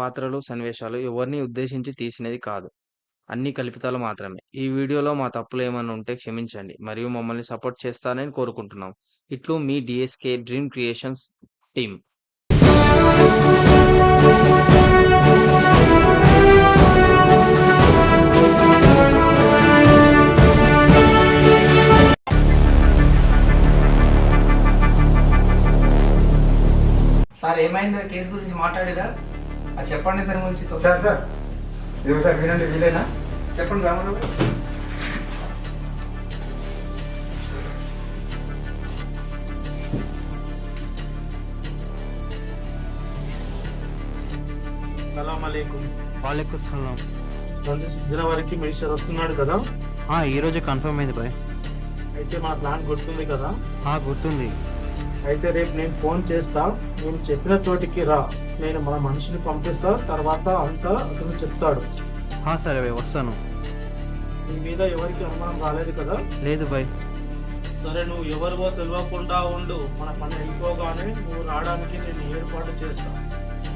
పాత్రలు, సన్నివేశాలు ఎవరిని ఉద్దేశించి తీసినది కాదు. అన్ని కల్పితాలు మాత్రమే. ఈ వీడియోలో మా తప్పులు ఏమైనా ఉంటే క్షమించండి మరియు మమ్మల్ని సపోర్ట్ చేస్తారని కోరుకుంటున్నాం. ఇట్లు మీ DSK dream creations team. Sir case గురించి మాట్లాడిరా చెప్పండి దాని గురించి సార్ సార్. ఇది ఒకసారి వినండి వీలేనా? చెప్పండి రామారావు. సలాం అలైకుం. వాలేకుం సలాం. ట్వంటీ సిక్స్ జనవరికి మినిస్టర్ వస్తున్నాడు కదా? ఆ, ఈ రోజు కన్ఫర్మ్ అయింది బాయ్. అయితే మన ప్లాన్ గుర్తుంది కదా? ఆ, గుర్తుంది. అయితే రేపు నేను ఫోన్ చేస్తా నేను చెప్పిన చోటికి రా. నేను మన మనిషిని పంపిస్తా తర్వాత అంతా అతను చెప్తాడు. ఆ, సరే బాయ్ వస్తాను. నీ మీద ఎవరికి అనుమానం రాలేదు కదా? లేదు బాయ్ సరే నువ్వు ఎవరివో తెలియకుండా ఉండు. మన పని అయిపోగానే నువ్వు రావడానికి నేను ఏర్పాటు చేస్తా.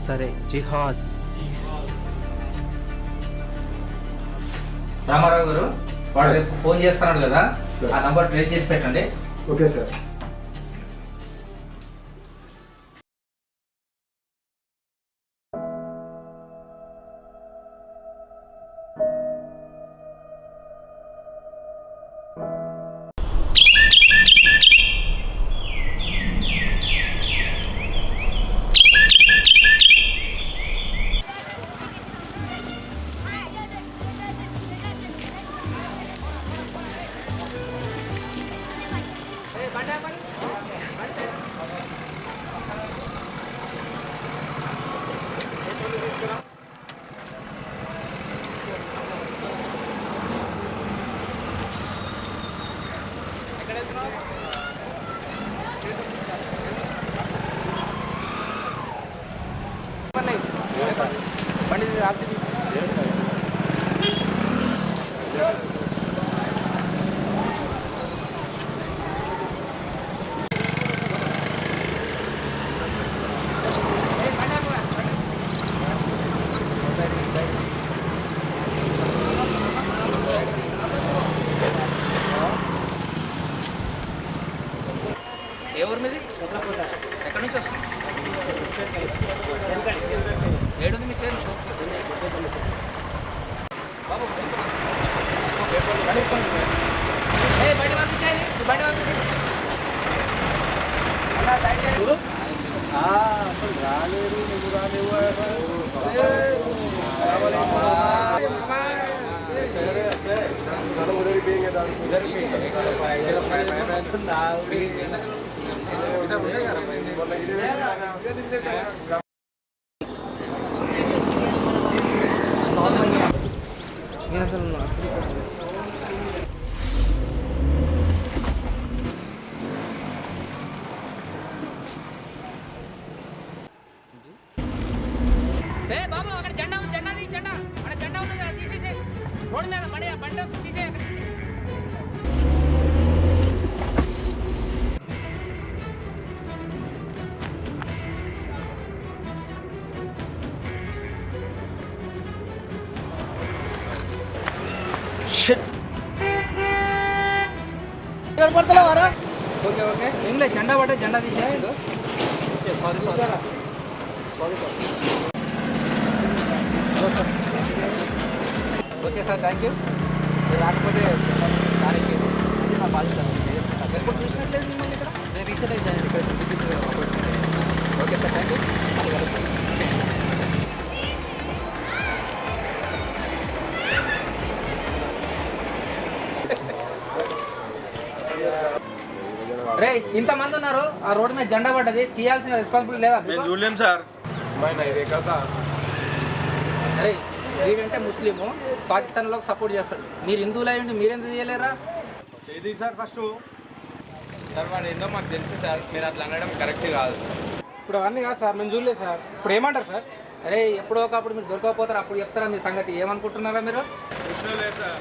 సరే జిహాద్. రామారావు గారు వాడు రేపు ఫోన్ చేస్తున్నాడు కదా. ఆ నంబర్ ట్రేస్ చేసి పెట్టండి. Okay sir. রাজনীতি అన్నా, సైడ్ చేయండి. ఏ ఓకే ఓకే ఏం లేదు జెండా పట్టే జెండా తీసేసిండు ఓకే సార్ థ్యాంక్ యూ మీరు రాకపోతే దానికి ఇది మా బాధ్యత నేను ఎప్పుడు చూసినట్లేదు మిమ్మల్ని ఇక్కడ నేను రీసెంట్ అయ్యాను ఇక్కడ ఓకే సార్ థ్యాంక్ యూ ఇంతమంది ఉన్నారు. ఆ రోడ్డు మీద జెండా పడ్డది. తీయాల్సిన రెస్పాన్సిబిలిటీ లేదా మీకు? చూడలేం సార్. అరే వీడంటే ముస్లిము. పాకిస్తాన్లో సపోర్ట్ చేస్తాడు. మీరు హిందువులు అయ్యండి మీరెందుకు చేయలేరా చేది సార్ ఫస్ట్. సార్ వాడు ఏందో మాకు తెలుసు సార్. మీరు అట్లా అనడం కరెక్ట్ కాదు. ఇప్పుడు అవన్నీ కాదు సార్. మేము చూడలేదు సార్. ఇప్పుడు ఏమంటారు సార్? అరే ఎప్పుడో ఒకప్పుడు మీరు దొరకకపోతారు. అప్పుడు చెప్తారా మీ సంగతి? ఏమనుకుంటున్నారా మీరు? చూసినలే సార్.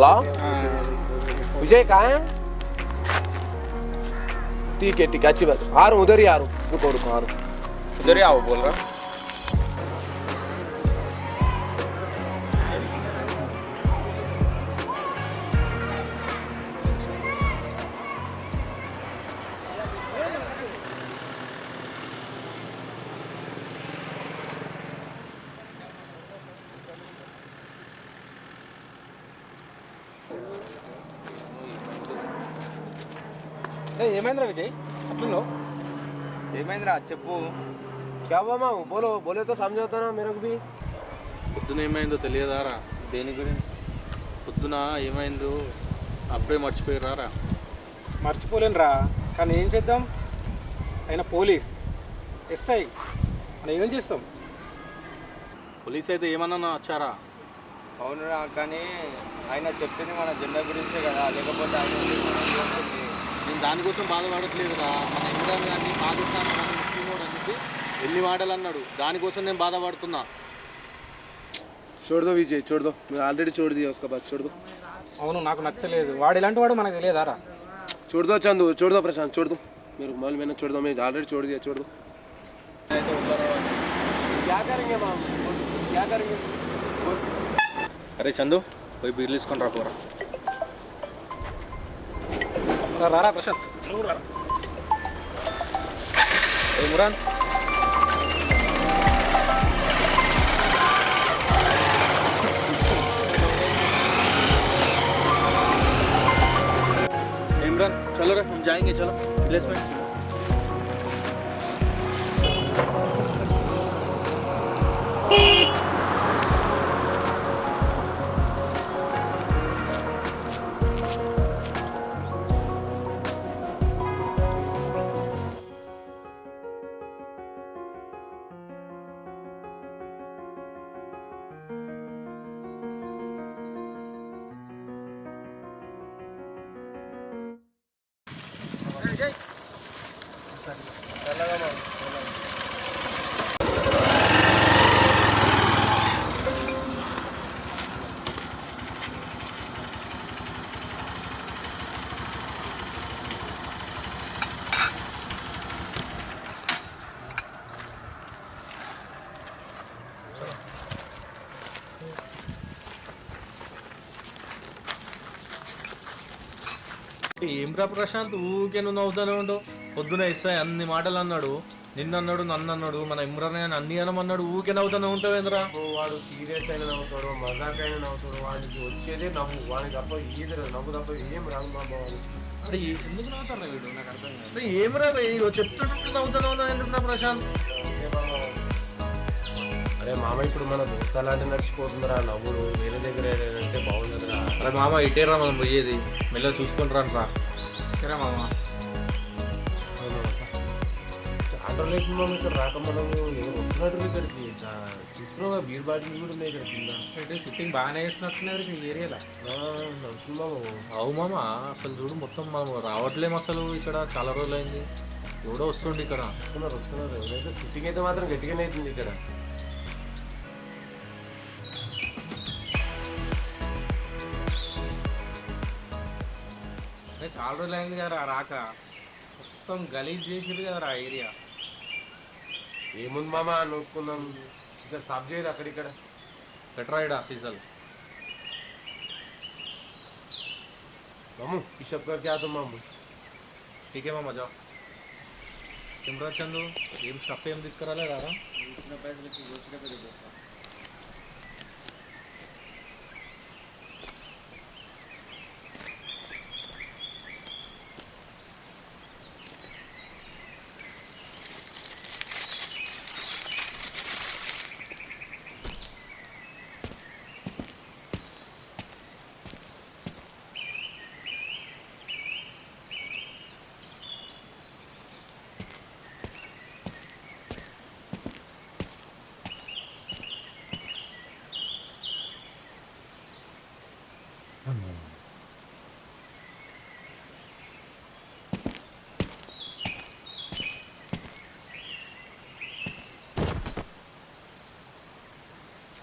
हेलो विजय कहाँ है ठीक है ठीक है, अच्छी बात। आ रहा हूँ उधर ही आ रहा हूँ रुको रुको आ हूँ उधर ही आओ, बोल रहा చెప్పు क्या हुआ मामा बोलो बोले तो समझाता ना मेरे को भी పొద్దున ఏమైందో తెలియదారా దేని గురించి పొద్దున ఏమైందో అప్పుడే మర్చిపోయారా మర్చిపోలేనురా కానీ ఏం చేద్దాం ఆయన పోలీస్ ఎస్ఐ మనం ఏం చేస్తాం పోలీస్ అయితే ఏమన్నా వచ్చారా అవునురా కానీ ఆయన చెప్పింది మన జెండా గురించే కదా లేకపోతే ఆయన ఉద్దేశం ఏంటి ఉంటుంది? నేను దానికోసం బాధపడట్లేదురా మన ఇమ్రాన్ గారిని పాకిస్తాన్ మన అని ఎన్ని మాటలు అన్నాడు. దానికోసం నేను బాధపడుతున్నా. చూడదు విజయ్ చూడదో. ఆల్రెడీ చూడదు చేసుకోబా చూడదు. అవును నాకు నచ్చలేదు. వాడు ఇలాంటి వాడు మనకు తెలియదారా? చూడదు చందు చూడదో ప్రశాంత్ చూడదు. మీరు మళ్ళీ మీద చూడదాం. మీరు ఆల్రెడీ చూడదు చూడదు. అరే చందు పోయి బిర్లు తీసుకొని రా పోరా. రారా ప్రశాంత్. రారా Muran. इमरान चलो रे हम जाएँगे चलो प्लेसमेंट Okay. ఏమ్రా ప్రశాంత్ ఊకే నువ్వు నవ్వుతానే ఉండవు. పొద్దున ఎస్ఐ అన్ని మాటలు అన్నాడు నిన్న అన్నాడు నన్ను అన్నాడు మన ఇమ్రాన్ అని అన్ని అనమన్నాడు ఊకే నవ్వుతానే ఉంటావేంద్రా వాడు సీరియస్ అయిన నవ్వుతాడు మజాక్ అయిన నవ్వుతాడు వాడికి వచ్చేదే నవ్వు వాడికి తప్ప ఈదరు నవ్వు తప్ప ఏం రాదు మామ వాడికి అరే ఏ- ఎందుకు నవ్వుతారా వీడు? నాకు అర్థం కాదు. ఏమ్రా భయ్? చెప్తుంటే నవ్వుతానే ఉన్నావు ఎందుకురా ప్రశాంత్? అరే మామ ఇప్పుడు మన దోస్తాలాంటి నడిచిపోతుందిరా నవ్వుడు వేరే దగ్గర అంటే బాగుండదురా. అరే మామ ఇటేరా మనం పోయేది. మెల్ల చూసుకొని రాను రా. సరే మామ. చాలా రోజులు మనం ఇక్కడ రాక మనము నేను వస్తున్నట్టు ఇక్కడికి? చూస్తున్నావు బీర్ బాటిల్ కూడా ఉన్నాయి ఇక్కడ కింద. సిట్టింగ్ బాగానే ఈ ఏరియాలో? అవు మామ అసలు చూడు మొత్తం మనం రావట్లేము అసలు ఇక్కడ చాలా రోజులైంది. ఎవడో వస్తుండే ఇక్కడ. వస్తున్నారు వస్తున్నారు. ఎవరైతే సిట్టింగ్ అయితే మాత్రం గట్టిగానే అవుతుంది ఇక్కడ. చాలా రోజులు అయింది కదా రాక మొత్తం గలీజ్ చేసిరు కదా ఆ ఏరియా. ఏముంది మామ నొక్కున్నాం ఇక్కడ సబ్ చేయదు అక్కడిక్కడ? పెట్రాయిడా సీజల్ మాము పిషప్ గారికి ఆతో మాము. టీకే మామ జా కెమెరా చందు? ఏం స్టఫ్ ఏం తీసుకురాలే కదా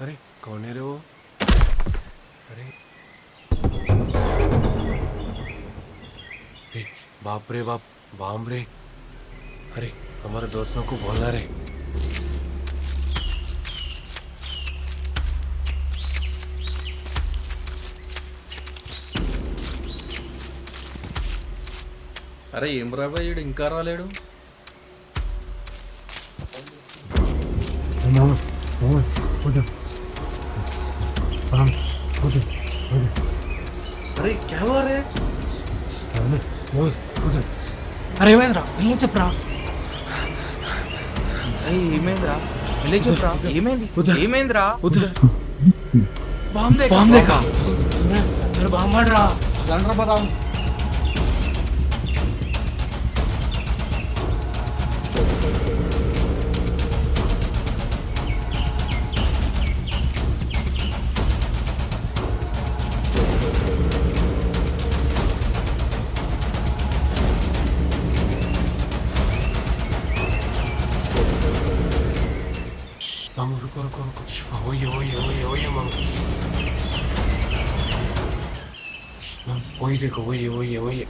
अरे कौन है रे वो अरे ए, बाप रे बाप बाम रे अरे हमारे दोस्तों को बोलना रे అరే ఏం రాబాయ్ ఈడు ఇంకా రాలేడు అరే క్యా హువా రే అరే ఏమైందిరా? వెళ్ళి చెప్పరా? ఏమైందిరా? వెళ్ళి చెప్పరా? ఏమైంది? ఏమైందిరా? బాంబే బాంబే కా? బాంబడ్రా. मामू Lan ruko ruko ruko. Oye oye oye oye mam. Lan oye deko oye oye oye.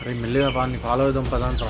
అరే మెల్లిగా పాని ఫాలో అవుదాం పదంతా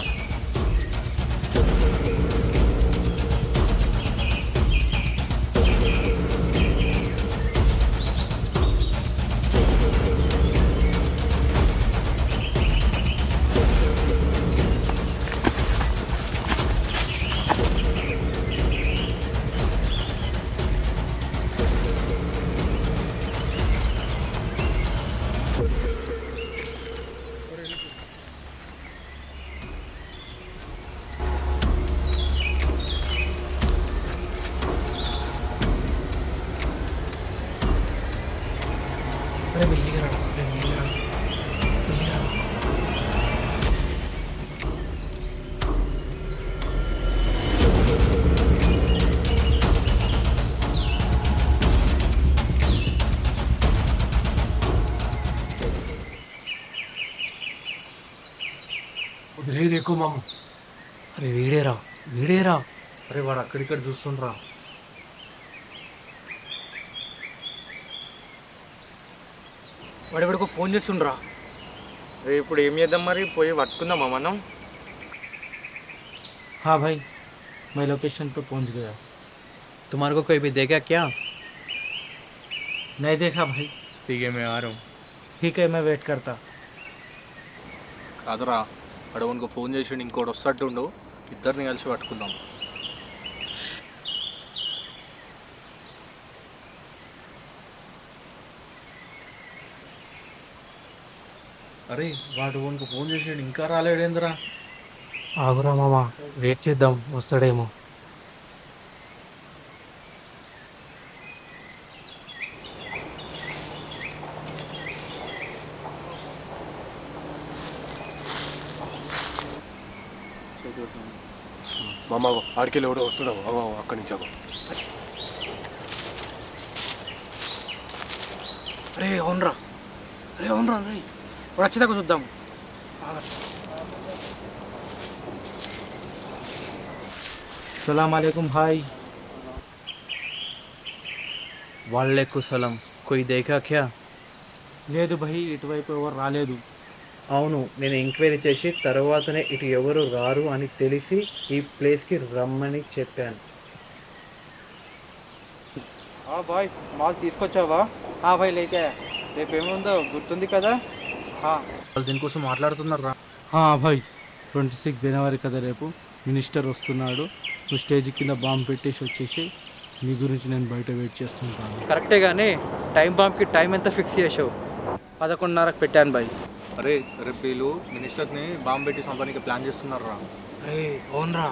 అక్కడిక్కడ చూస్తుండ్రా వాడెవడికో ఫోన్ చేస్తుండ్రా రే ఇప్పుడు ఏం చేద్దాం మరి పోయి పట్టుకుందామా మనం हाँ भाई मैं लोकेशन पे पहुंच गया तुम्हारे को कोई भी देखा क्या नहीं देखा भाई ठीक है मैं आ रहा हूँ ठीक है मैं वेट करता కాదురా అడవునికి ఫోన్ చేసి ఇంకోటి వస్తట్టుండు ఇద్దరిని కలిసి పట్టుకుందాం అరే వాడు వానికి ఫోన్ చేసి ఇంకా రాలేడేంద్రా? ఆగురా మామ వెయిట్ చేద్దాం వస్తాడేమో. మామ ఆడికెళ్ళి ఎవడో వస్తున్నావు అవ అక్కడి నుంచి అవ అరే అవునరా. అరే అవునరా అరే. వాడు వచ్చేదాకా చూద్దాం. సలాం భాయ్ వాళ్ళకు సలం. కొయి దేఖా క్యా? లేదు భయ్ ఇటువైపు ఎవరు రాలేదు. అవును నేను ఎంక్వైరీ చేసి తర్వాతనే ఇటు ఎవరు రారు అని తెలిసి ఈ ప్లేస్కి రమ్మని చెప్పాను. బాయ్ మాల్ తీసుకొచ్చావా? బాయ్ లేకే. రేపు ఏముందో గుర్తుంది కదా? వాళ్ళు దీనికోసం మాట్లాడుతున్నారు రా భాయ్ ట్వంటీ సిక్స్ జనవరి కదా రేపు మినిస్టర్ వస్తున్నాడు. నువ్వు స్టేజ్ కింద బాంబు పెట్టేసి వచ్చేసి నీ గురించి నేను బయట వెయిట్ చేస్తుంటాను. కరెక్టే కానీ టైం బాంబ్కి టైం ఎంత ఫిక్స్ చేసావు? పదకొండున్నరకు పెట్టాను బాయ్ అరే రేపు వీళ్ళు మినిస్టర్ని బాంబు పెట్టి సంపానికి ప్లాన్ చేస్తున్నారు రా అరే అవునరా.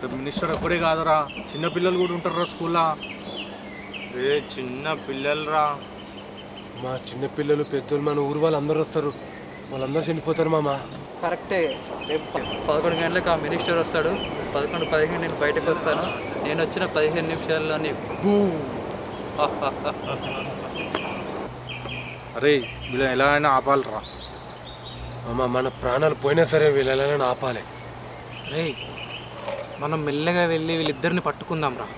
రేపు మినిస్టర్ ఒక్కడే కాదురా చిన్న పిల్లలు కూడా ఉంటారు రా స్కూల్లో. రే చిన్న పిల్లలు రా మా చిన్న పిల్లలు పెద్దోళ్ళు మన ఊరు వాళ్ళు అందరూ వస్తారు. వాళ్ళందరూ చనిపోతారు మామ. కరెక్టే. రేపు పదకొండు గంటలకు ఆ మినిస్టర్ వస్తాడు. పదకొండు పదిహేను నేను బయటకు వస్తాను. నేను వచ్చిన పదిహేను నిమిషాల్లోనే బూ. అరే వీళ్ళు ఎలా అయినా ఆపాలరా. అమ్మ మన ప్రాణాలు పోయినా సరే వీళ్ళని ఆపాలి. రే మనం మెల్లగా వెళ్ళి వీళ్ళిద్దరిని పట్టుకుందాం రా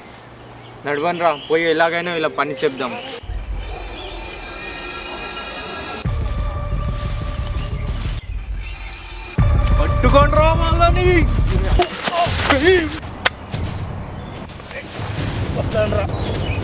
నడవని రా పోయి ఎలాగైనా ఇలా పని చెప్దాం. Dengan Ramallah nih. Oh, oh, oh, oh.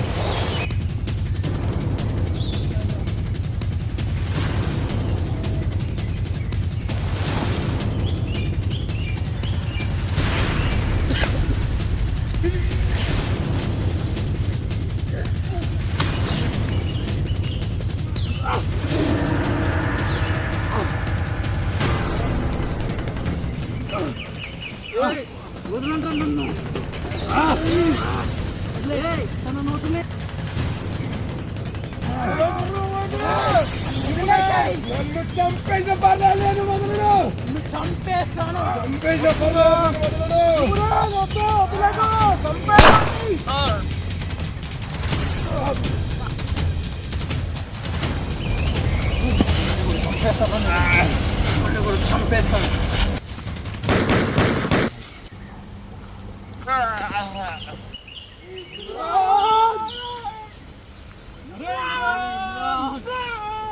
నన్ను చంపేసిన పదాలేదు మొదలు చంపేస్తాను చంపేసిన చంపేస్తాను చంపేస్తాను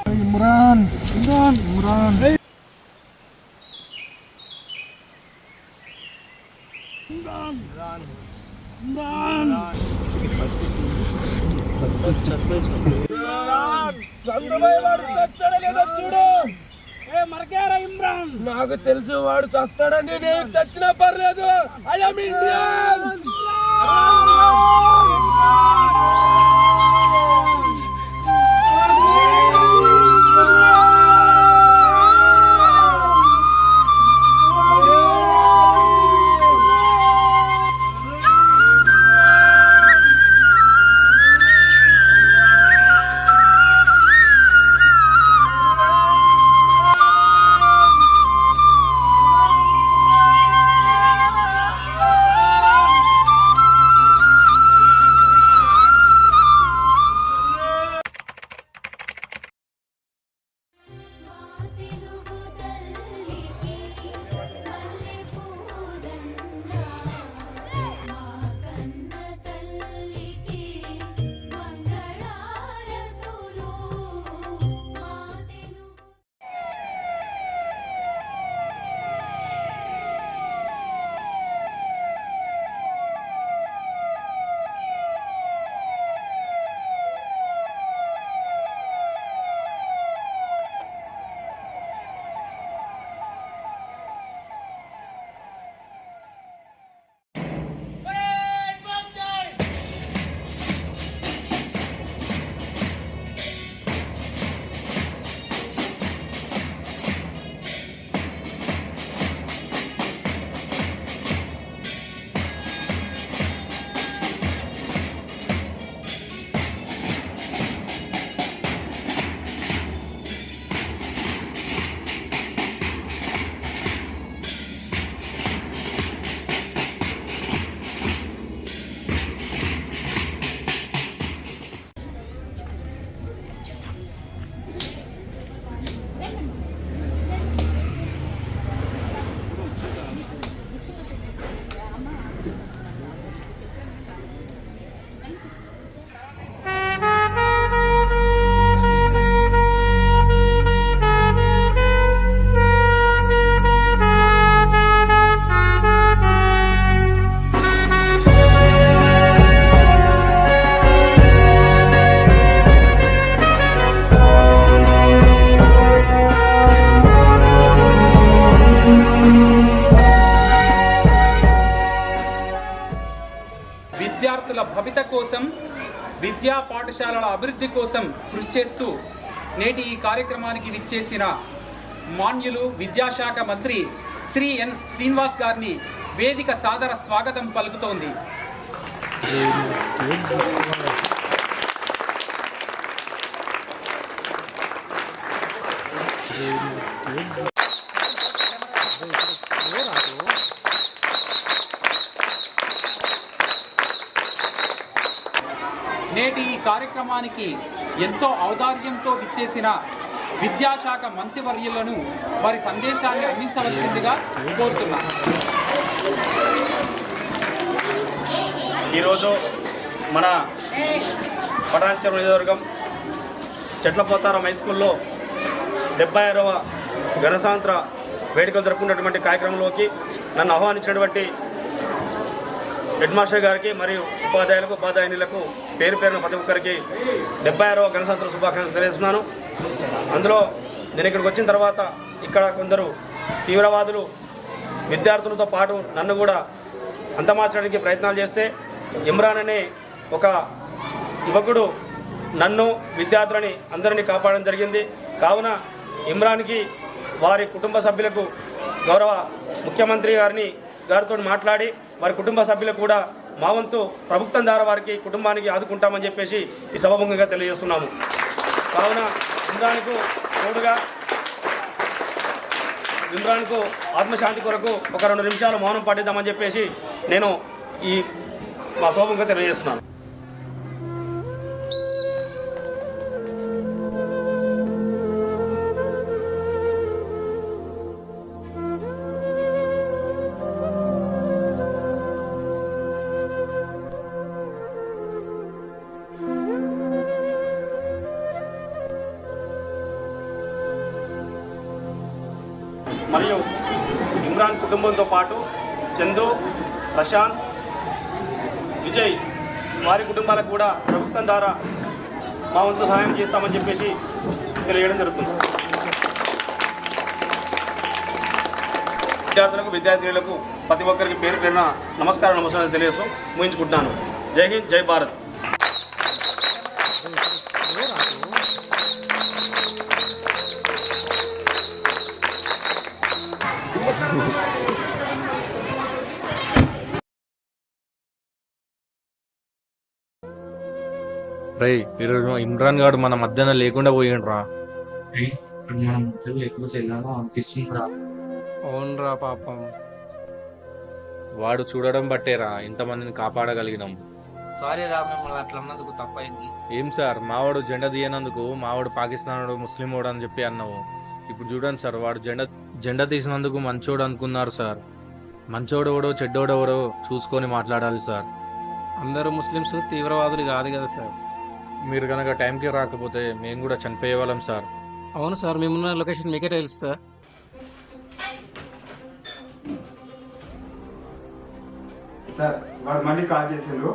Imran పట్టుకోండి రా వాళ్ళని నాకు తెలుసు వాడు చస్తాడని నేను చచ్చినా పర్లేదు. ఐఎమ్ ఇండియన్ పాఠశాలల అభివృద్ధి కోసం కృషి చేస్తూ నేటి ఈ కార్యక్రమానికి విచ్చేసిన మాన్యులు విద్యాశాఖ మంత్రి శ్రీ ఎన్ శ్రీనివాస్ గారిని వేదిక సాదర స్వాగతం పలుకుతోంది. నేటి ఈ కార్యక్రమానికి ఎంతో ఔదార్యంతో విచ్చేసిన విద్యాశాఖ మంత్రివర్యులను వారి సందేశాన్ని అందించవలసిందిగా కోరుతున్నాను. ఈరోజు మన పటాన్చెరు నియోజకవర్గం చెట్లపోతారం హై స్కూల్లో డెబ్బై ఆరవ గణతంత్ర వేడుకలు జరుపుకున్నటువంటి కార్యక్రమంలోకి నన్ను ఆహ్వానించినటువంటి హెడ్ మాస్టర్ గారికి మరియు ఉపాధ్యాయులకు ఉపాధ్యాయునిలకు పేరు పేరున ప్రతి ఒక్కరికి డెబ్బై ఆరవ గణతంత్ర శుభాకాంక్షలు తెలియజేస్తున్నాను. అందులో నేను ఇక్కడికి వచ్చిన తర్వాత ఇక్కడ కొందరు తీవ్రవాదులు విద్యార్థులతో పాటు నన్ను కూడా అంతమార్చడానికి ప్రయత్నాలు చేస్తే ఇమ్రాన్ అనే ఒక యువకుడు నన్ను విద్యార్థులని అందరినీ కాపాడడం జరిగింది. కావున ఇమ్రాన్కి వారి కుటుంబ సభ్యులకు గౌరవ ముఖ్యమంత్రి గారిని గారితో మాట్లాడి వారి కుటుంబ సభ్యులకు కూడా మా వంతు ప్రభుత్వం ద్వారా వారికి కుటుంబానికి ఆదుకుంటామని చెప్పేసి ఈ సభాముఖంగా తెలియజేస్తున్నాము. కావున ఇంద్రానికి తోడుగా ఇమ్రాన్కు ఆత్మశాంతి కొరకు ఒక రెండు నిమిషాలు మౌనం పాటిద్దామని చెప్పేసి నేను ఈ మా సోపంగా తెలియజేస్తున్నాను. మరియు ఇమ్రాన్ కుటుంబంతో పాటు చందు ప్రశాంత్ విజయ్ వారి కుటుంబాలకు కూడా ప్రభుత్వం ద్వారా మా వంతు సహాయం చేస్తామని చెప్పేసి తెలియడం జరుగుతుంది. విద్యార్థులకు విద్యార్థినులకు ప్రతి ఒక్కరికి పేరు పేరున నమస్కారం నమస్కారం తెలియజేస్తూ ముగించుకుంటున్నాను. జై హింద్ జై భారత్. రే ఈరోజు ఇమ్రాన్ గారు మన మధ్యన లేకుండా పోయిండ్రా. మనం అనిపిస్తుందిరా. అవునరా పాపం. వాడు చూడడం బట్టేరా ఇంతమందిని కాపాడగలిగినాం. సారీ రా మిమ్మల్ని అట్లా అన్నందుకు తప్పైంది. ఏం సార్ మావాడు జెండా తీయనందుకు మావాడు పాకిస్తాన్ ముస్లిం వాడు అని చెప్పి అన్నావు. ఇప్పుడు చూడండి సార్ వాడు జెండా జెండా తీసినందుకు మంచోడు అనుకున్నారు సార్. మంచోడెవడో చెడ్డోడెవడో చూసుకొని మాట్లాడాలి సార్. అందరూ ముస్లిమ్స్ తీవ్రవాదులు కాదు కదా సార్. మీరు కనుక టైంకి రాకపోతే మేము కూడా చనిపోయే వాళ్ళం సార్. అవును సార్ మేమున్న లొకేషన్ మీకే తెలుసు సార్. సార్ వాడు మళ్ళీ కాల్ చేసిండు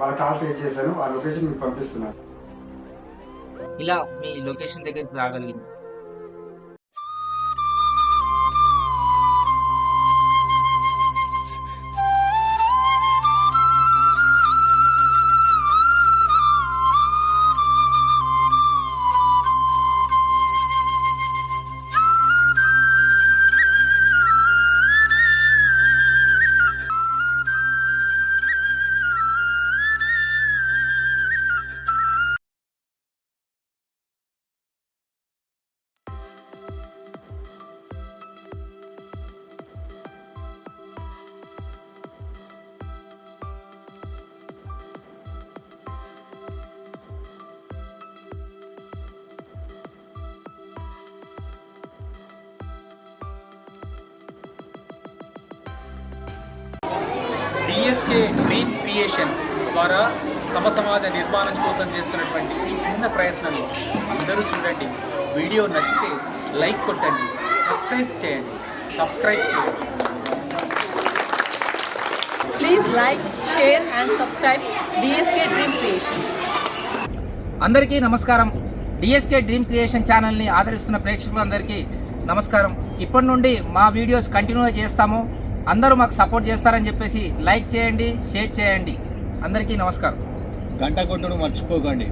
వాళ్ళ కాల్ పే చేశాను ఆ లొకేషన్ మీకు పంపిస్తున్నాను. ఇలా మీ లొకేషన్ దగ్గరికి రాగలిగింది. డిఎస్కే డ్రీమ్ క్రియేషన్స్ ద్వారా సమ సమాజ నిర్మాణం కోసం చేస్తున్నటువంటి ఈ చిన్న ప్రయత్నంలో అందరూ చూడండి. వీడియో నచ్చితే లైక్ కొట్టండి సబ్స్క్రైబ్ చేయండి సబ్స్క్రైబ్ చేయండి. Please like, share and subscribe DSK Dream Creations. అందరికీ నమస్కారం. డిఎస్కే డ్రీమ్ క్రియేషన్ ఛానల్ని ఆదరిస్తున్న ప్రేక్షకులందరికీ నమస్కారం. ఇప్పటి నుండి మా వీడియోస్ కంటిన్యూగా చేస్తాము. అందరూ మాకు సపోర్ట్ చేస్తారని చెప్పేసి లైక్ చేయండి షేర్ చేయండి. అందరికీ నమస్కారం. గంట కొట్టడం మర్చిపోకండి.